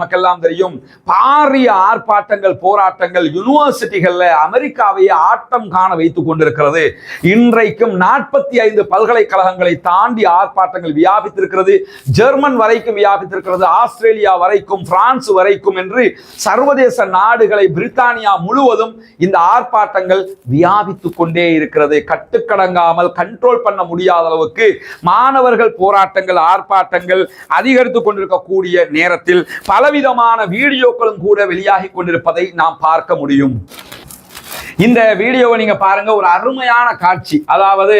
நமக்கெல்லாம் தெரியும். பாரிய ஆர்ப்பாட்டங்கள் போராட்டங்கள் யூனிவர்சிட்டிகள்ல அமெரிக்காவையே ஆட்டம் காண வைத்துக் கொண்டிருக்கிறது. இன்றைக்கும் நாற்பத்தி ஐந்து பல்கலைக்கழகங்களை தாண்டி ஆர்ப்பாட்டங்கள் வியாபித்திருக்கிறது. ஜெர்மன் வரைக்கும் வியாபித்திருக்கிறது ஆஸ்திரேலியா வரைக்கும் பிரான்ஸ் வரைக்கும் என்று சர்வதேச நாடுகளை பிரித்தானியா முழுவதும் இந்த ஆர்ப்பாட்டங்கள் வியாபித்துக் கொண்டே இருக்கிறது. கட்டுக்கடங்காமல் கண்ட்ரோல் பண்ண முடியாத அளவுக்கு மாணவர்கள் போராட்டங்கள் ஆர்ப்பாட்டங்கள் அதிகரித்துக் கொண்டிருக்கக்கூடிய நேரத்தில் பலவிதமான வீடியோக்களும் கூட வெளியாகி கொண்டிருப்பதை நாம் பார்க்க முடியும். இந்த வீடியோவை நீங்க பாருங்க ஒரு அருமையான காட்சி. அதாவது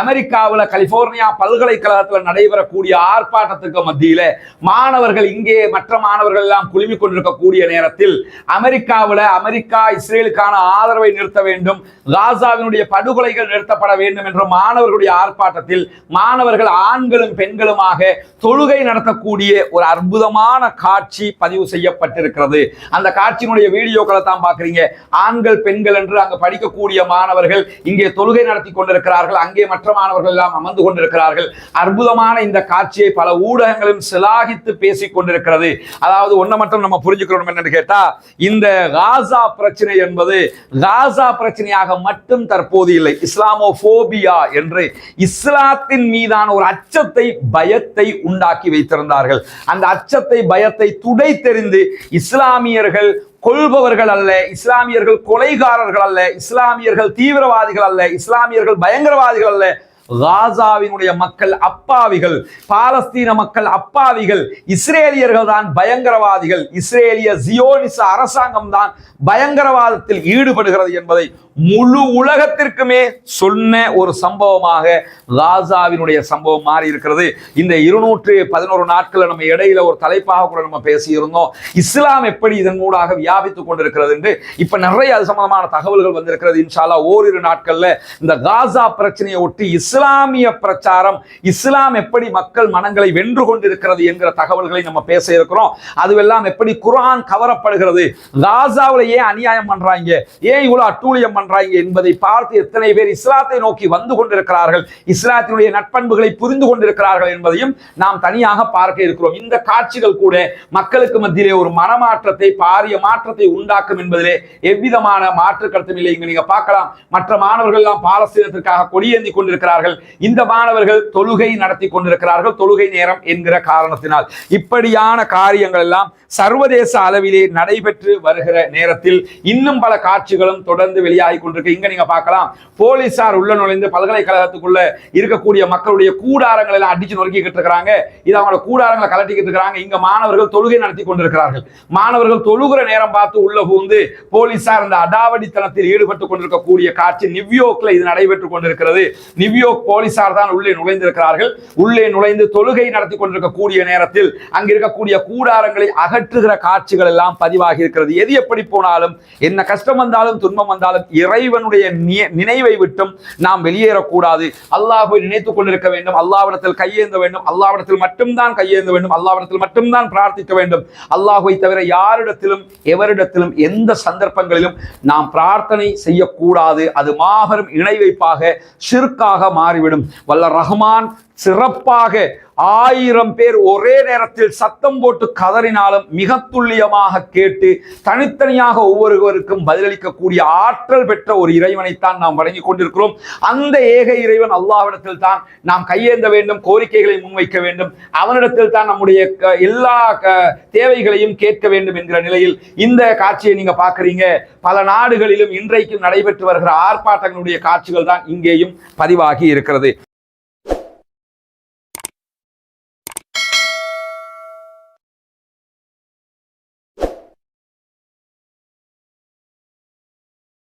அமெரிக்காவில் கலிபோர்னியா பல்கலைக்கழகத்தில் நடைபெறக்கூடிய ஆர்ப்பாட்டத்துக்கு மத்தியில மாணவர்கள் இங்கே மற்ற மாணவர்கள் எல்லாம் குழுமி கொண்டிருக்கக்கூடிய நேரத்தில் அமெரிக்காவில் அமெரிக்கா இஸ்ரேலுக்கான ஆதரவை நிறுத்த வேண்டும் காசாவினுடைய படுகொலைகள் நிறுத்தப்பட வேண்டும் என்ற மாணவர்களுடைய ஆர்ப்பாட்டத்தில் மாணவர்கள் ஆண்களும் பெண்களுமாக தொழுகை நடத்தக்கூடிய ஒரு அற்புதமான காட்சி பதிவு செய்யப்பட்டிருக்கிறது. அந்த காட்சியினுடைய வீடியோக்களை தான் பார்க்குறீங்க. ஆண்கள் பெண்கள் என்று அங்கு படிக்கக்கூடிய மாணவர்கள் இங்கே தொழுகை நடத்தி கொண்டிருக்கிறார்கள். அங்கே மற்ற மாணவர்கள் எல்லாம் அமர்ந்து கொண்டிருக்கிறார்கள். அற்புதமான இந்த காட்சியை பல ஊடகங்களும் சிலாகித்து பேசிக் கொண்டிருக்கிறது. அதாவது ஒன்றை மட்டும் நம்ம புரிஞ்சுக்கிறோம் என்னன்னு கேட்டா இந்த காசா பிரச்சனை என்பது காசா பிரச்சனையாக மட்டும் தற்போது இல்லை. இஸ்லாமோபோபியா என்று இஸ்லாத்தின் மீதான ஒரு அச்சத்தை பயத்தை உண்டாக்கி வைத்திருந்தார்கள். அந்த அச்சத்தை பயத்தை துடை தெரிந்து இஸ்லாமியர்கள் கொள்பவர்கள் அல்ல இஸ்லாமியர்கள் கொலைகாரர்கள் அல்ல இஸ்லாமியர்கள் தீவிரவாதிகள் அல்ல இஸ்லாமியர்கள் பயங்கரவாதிகள் அல்ல. காசாவினுடைய மக்கள் அப்பாவிகள் பாலஸ்தீன மக்கள் அப்பாவிகள் இஸ்ரேலியர்கள் தான் பயங்கரவாதிகள். இஸ்ரேலிய ஜியோனிச அரசாங்கம் தான் பயங்கரவாதத்தில் ஈடுபடுகிறது என்பதை முழு உலகத்திற்குமே சொன்ன ஒரு சம்பவமாக காசாவினுடைய சம்பவம் மாறி இருக்கிறது இந்த இருநூற்று பதினோரு நாட்கள் நம்ம இடையில ஒரு தலைப்பாக கூட நம்ம பேசியிருந்தோம். இஸ்லாம் எப்படி இதன் மூடாக வியாபித்துக் கொண்டிருக்கிறது என்று இப்ப நிறைய அது சம்பந்தமான தகவல்கள் வந்திருக்கிறது. இன்ஷாலா ஓரிரு நாட்கள்ல இந்த காசா பிரச்சனையை ஒட்டி இஸ்லாமிய பிரச்சாரம் இஸ்லாம் எப்படி மக்கள் மனங்களை வென்று கொண்டிருக்கிறது என்கிற தகவல்களை நம்ம பேச இருக்கிறோம் அதுவெல்லாம் எப்படி குரான் கவரப்படுகிறது? காசாவில் ஏன் அநியாயம் பண்றாங்க? ஏன் இவ்வளவு அட்டூழியம் பண்றாங்க? பண்றாங்க என்பதை பார்த்து எத்தனை பேர் இஸ்லாத்தை நோக்கி வந்து கொண்டிருக்கிறார்கள் இஸ்லாத்தினுடைய நட்பண்புகளை புரிந்து கொண்டிருக்கிறார்கள் என்பதையும் நாம் தனியாக பார்க்க இருக்கிறோம். இந்த காட்சிகள் கூட மக்களுக்கு மத்தியிலே ஒரு மனமாற்றத்தை பாரிய மாற்றத்தை உண்டாக்கும் என்பதிலே எவ்விதமான மாற்று கருத்தும் இல்லை. இங்க நீங்க பார்க்கலாம் மற்ற மாணவர்கள் எல்லாம் பாலஸ்தீனத்திற்காக கொடியேந்தி கொண்டிருக்கிறார்கள். இந்த மாணவர்கள் தொழுகை நடத்தி கொண்டிருக்கிறார்கள் தொழுகை நேரம் என்கிற காரணத்தினால். இப்படியான காரியங்கள் எல்லாம் சர்வதேச அளவிலே நடைபெற்று வருகிற நேரத்தில் இன்னும் பல காட்சிகளும் தொடர்ந்து வெளியாகி கொண்டிருக்கு இங்க நீங்க பார்க்கலாம். போலீசார் உள்ள நுழைந்து பல்கலைக்கழகத்துக்குள்ள இருக்கக்கூடிய மக்களுடைய கூடாரங்களை எல்லாம் அடிச்சு நொறுக்கிக்கிட்டு இருக்கிறாங்க. இது அவங்களோட கூடாரங்களை கலட்டிக்கிட்டு இருக்கிறாங்க. இங்க மாணவர்கள் தொழுகை நடத்தி கொண்டிருக்கிறார்கள். மாணவர்கள் தொழுகிற நேரம் பார்த்து உள்ள புகுந்து போலீசார் இந்த அடாவடித்தனத்தில் ஈடுபட்டு கொண்டிருக்கக்கூடிய காட்சி நிவ்யோக்ல இது நடைபெற்றுக் கொண்டிருக்கிறது. நிவ்யோக் போலீசார் தான் உள்ளே நுழைந்திருக்கிறார்கள். உள்ளே நுழைந்து தொழுகை நடத்தி கொண்டிருக்கக்கூடிய நேரத்தில் அங்க இருக்கக்கூடிய கூடாரங்களை அகற்றுகிற காட்சிகள் எல்லாம் பதிவாகி இருக்கிறது. எது எப்படி போனாலும் என்ன கஷ்டம் வந்தாலும் துன்பம் வந்தாலும் இறைவனுடைய நி- நினைவை விட்டும் நாம் வெளியேறக்கூடாது. அல்லாஹுவை நினைத்துக் கொண்டிருக்க வேண்டும். அல்லாவிடத்தில் கையேந்த வேண்டும். அல்லாவிடத்தில் மட்டும்தான் கையேந்த வேண்டும். அல்லாவிடத்தில் மட்டும்தான் பிரார்த்திக்க வேண்டும். அல்லாஹுவை தவிர யாரிடத்திலும் எவரிடத்திலும் எந்த சந்தர்ப்பங்களிலும் நாம் பிரார்த்தனை செய்யக்கூடாது. அது மாபெரும் இணை வைப்பாக ஷிர்காக மாறிவிடும். வல்ல ரஹ்மான் சிறப்பாக ஆயிரம் பேர் ஒரே நேரத்தில் சத்தம் போட்டு கதறினாலும் மிக துல்லியமாக கேட்டு தனித்தனியாக ஒவ்வொருவருக்கும் பதிலளிக்கக்கூடிய ஆற்றல் பெற்ற ஒரு இறைவனைத்தான் நாம் வழங்கிக் கொண்டிருக்கிறோம். அந்த ஏக இறைவன் அல்லாவிடத்தில் தான் நாம் கையேந்த வேண்டும் கோரிக்கைகளை முன்வைக்க வேண்டும். அவனிடத்தில் தான் நம்முடைய க- எல்லா க- தேவைகளையும் கேட்க வேண்டும் என்கிற நிலையில் இந்த காட்சியை நீங்க பார்க்கறீங்க. பல நாடுகளிலும் இன்றைக்கும் நடைபெற்று வருகிற ஆர்ப்பாட்டங்களுடைய காட்சிகள் தான் இங்கேயும் பதிவாகி இருக்கிறது.